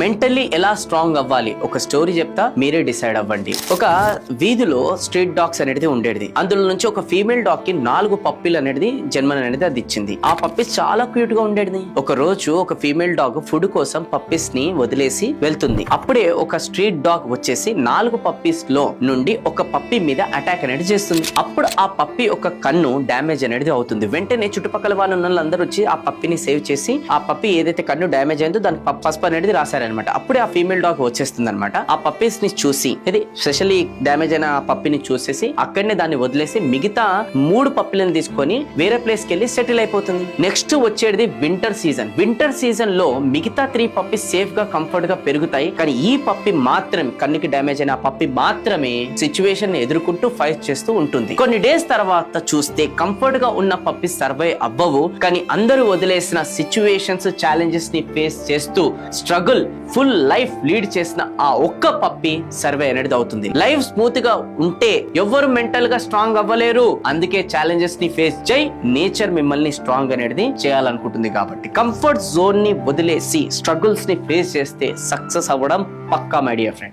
Mentally ఎలా strong అవ్వాలి? ఒక స్టోరీ చెప్తా మీరే డిసైడ్ అవ్వండి. ఒక వీధిలో స్ట్రీట్ డాగ్స్ అనేది ఉండేది అందులో నుంచి ఒక ఫీమేల్ డాగ్కి నాలుగు పప్పీలు అనేది జన్మ అనేది అది ఇచ్చింది. ఆ పప్పీస్ చాలా క్యూట్గా ఉండేది ఒక రోజు ఒక ఫీమేల్ డాగ్ ఫుడ్ కోసం పప్పీస్ని వదిలేసి వెళ్తుంది. అప్పుడే ఒక స్ట్రీట్ డాగ్ వచ్చేసి నాలుగు పప్పీస్లో నుండి ఒక పప్పీ మీద అటాక్ అనేది చేస్తుంది. అప్పుడు ఆ పప్పీ ఒక కన్ను డ్యామేజ్ అనేది అవుతుంది. వెంటనే చుట్టుపక్కల వాళ్ళు ఉన్న వాళ్ళందరూ వచ్చి ఆ పప్పిని సేవ్ చేసి ఆ పప్పి ఏదైతే కన్ను డ్యామేజ్ అయిందో దానికి పసుపు అనేది రాసి రాశారనమాట. అప్పుడే ఆ ఫీమేల్ డాగ్ వచ్చేస్తుంది అనమాట ఆ పప్పీస్ని చూసి ఇది స్పెషల్లీ డ్యామేజ్ అయిన ఆ పప్పిని చూసేసి అక్కడనే దాన్ని వదిలేసి మిగతా మూడు పప్పులను తీసుకొని వేరే ప్లేస్కి వెళ్ళి సెటిల్ అయిపోతుంది. నెక్స్ట్ వచ్చేది వింటర్ సీజన్ వింటర్ సీజన్లో మిగతా త్రీ పప్పీస్ సేఫ్గా కంఫర్ట్గా పెరుగుతాయి. కానీ ఈ పప్పి మాత్రం కన్నుకి డ్యామేజ్ అయిన పప్పి మాత్రమే సిచ్యువేషన్ ఎదుర్కొంటూ ఫైట్ చేస్తూ ఉంటుంది. కొన్ని డేస్ తర్వాత చూస్తే కంఫర్ట్గా ఉన్న పప్పి సర్వే అవ్వవు. కానీ అందరూ వదిలేసిన సిచ్యువేషన్స్ ఛాలెంజెస్ని ఫేస్ చేస్తూ స్ట్రగుల్ ఫుల్ లైఫ్ లీడ్ చేసిన ఆ ఒక్క పప్పి సర్వే అనేది అవుతుంది. లైఫ్ స్మూత్గా ఉంటే ఎవ్వరు మెంటల్గా స్ట్రాంగ్ అవ్వలేరు. అందుకే ఛాలెంజెస్ని ఫేస్ చేయి నేచర్ మిమ్మల్ని స్ట్రాంగ్ అనేది చేయాలనుకుంటుంది కాబట్టి. కంఫర్ట్ జోన్ని వదిలేసి స్ట్రగుల్స్ని ఫేస్ చేస్తే సక్సెస్ అవ్వడం పక్కా మై డియర్ ఫ్రెండ్